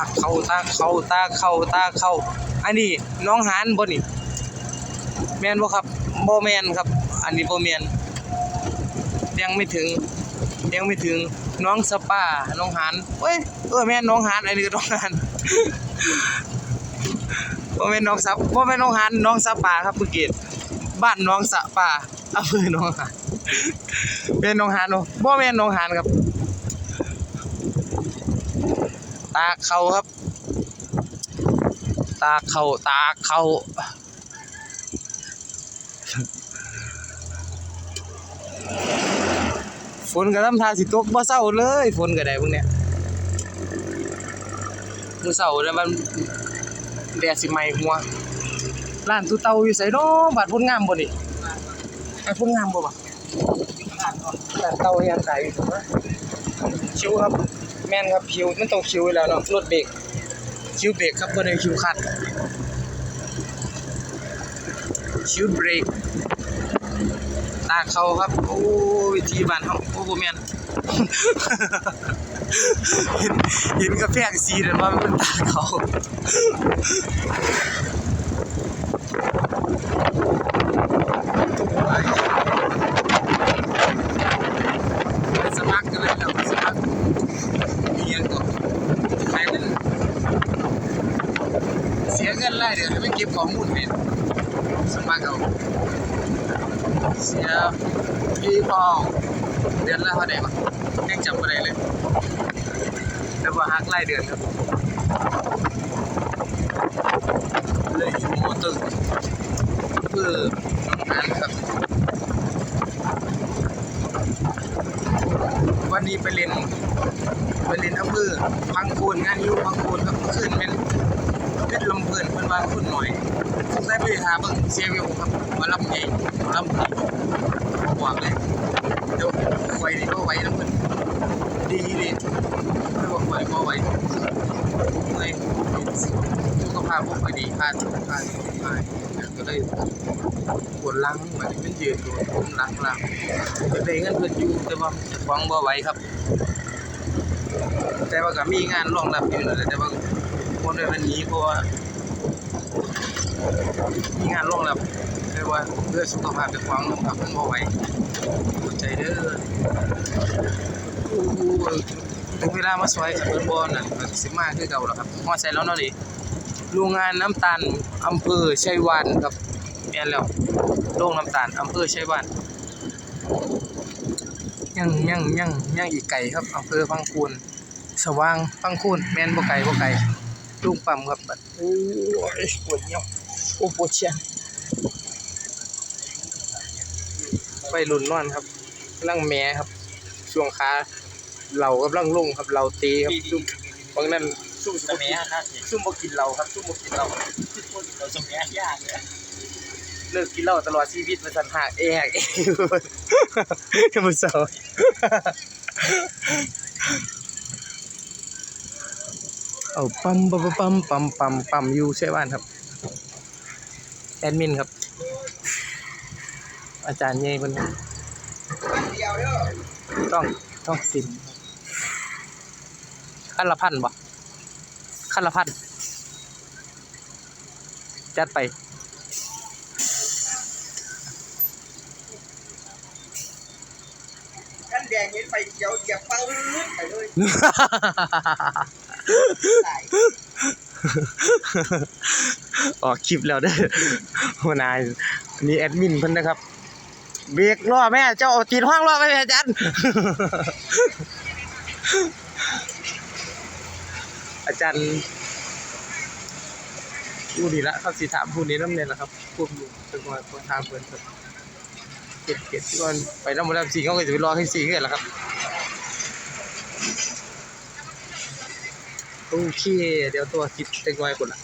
าเข้าตาเข้าตาเข้าตาเข้า อันนี้น้องหานบ่นี่แมนบ่ครับบ่แมนครับ อันนี้บ่แมนยังไม่ถึง ยังไม่ถึงน้องสปาน้องหานเอ้ยเออแม่นน้องหานอันนี้ก็น้องหานบ่แม่นน้องซับบ่แม่นน้องหานน้องสปาครับเมื่อกี้บ้านน้องสปาอำเภอน้องหานแม่นน้องหานบ่บ่แม่นน้องหานครับ ตาเข่าครับ ตาเข่าตาเข่าฝนก็ทำทาสิตกบ่เศร้าเลยฝนก็ได้พวกเนี้ยมือเช้าเนี่ยมันแดดสิไหม้หัวร้านตู้เตาอยู่ไสเนาะบาดพ้นงามบ่นี่ไอ้พ้นงามบ่บ่ร้านเตาเฮียนขายอยู่ตรงนั้นคิวครับ แม่นครับคิวมันต้องคิวแล้วเนาะรถเบรกคิวเบรกครับบ่ได้คิวคัดคิวเบรกตาเขาครับ โอ้วิธีบ้านเฮาโอ้บ่แม่นเห็นเห็นกระแพงสีนั่นว่ามันตาเขา ไปสมัครกันเลยแล้วไปสมัครมีเงินก่อนใครเป็นเสียเงิน ไล่เดี๋ยวให้ไปเก็บข้อมูลเป็นสมัครเอาเสียพี่พอเดือนละเท่าไหร่บ้างยังจำไม่ได้เลย แต่ว่าหักไล่เดือนครับเลยอยู่มอเตอร์เพื่อทำงานครับ วันนี้ไปเล่นไปเล่นอำเภอพังโคนงานยู่พังโคนครับขึ้นเป็น เพชรลำเพลินเพิ่อนว่าคุณหน่อยสงสัยไปหาเบิ่งเสียวิวครับมาลำใหญ่ลำใหญ่บอกเลยเดี๋ยวไว้ก็ไว้น้ำเพิ่อนดีดีไม่บอกไว้บ่ไว้เลยสุขภาพบ่ค่ดีพลาดพลาดพลาดก็เลยปวดหลังแบบนี้มันยืนอยู่ผมหลังหลังจะได้เงินเพิ่อนอยู่แต่ว่าจะฟังบ่ไหวครับ แต่ว่าก็มีงานรองรับอยู่แหละแต่ว่าคนในวันนี้เพราะว่า มีงานรองรับแต่ว่าเพื่อสุขภาพเจะฟังครับมันบ่ไหวเข้ใจเด้อถึงเวลามาซอยกับเพิ่นบ่นั่นก็สิมาคือเก่าแล้วครับฮอใส่แล้วเนาะนี่โรงงานน้ำตาลอำเภอชัยวานครับแม่นแล้วโรงน้ำตาลอำเภอชัยวานยังยังยังยังอีกไก่ครับอำเภอพังคูนสว่างพังคูนแม่นบ่ไก่บ่ไก่ลุงปั๊มครับโอ้ยปวดเหี่ยว โอ้ปวดเชียงไปรุ่นนอนครับกำลังแหม่ครับ ช่วงขาเหล่ากำลังลงครับเหล่าตีครับซุ่มบางนั้นซุ่มสมัยนะเห็นซุ่มบ่กินเหล้าครับซุ่มบ่กินเหล้าคนเราสมัยยากเลยเลิกกินเหล้าตลอดชีวิตมันสันหากเอกเองมื้อเช้าเอาปั๊มปั๊มปั๊มปั๊มปั๊มปั๊มอยู่ใช่บ้านครับ แอดมินครับ อาจารย์เย่เพิ่นต้องต้องติดขั้นละพันบ่ขั้นละพันจัดไปกันแดงเห็นไฟเขียวเหยียบปังไปเลยตาย ออกคลิปแล้วเด้อหัวนายนี่แอดมินเพิ่นนะครับ เบรกล้อแม่เจ้าเอาตีนห้องล้อไปแม่จันอาจารย์ผู้ดีละครับสิถามผู้นี้น้ำเนียนะครับพวกอยู่เป็นคนคนทางเพิ่นครับเก็บเก็บที่ก่อนไปน้ำมันำสีเขาก็จะไปรอให้สีเกันแหละครับโอเคเดี๋ยวตัวคลิปเต็งไว้คนละ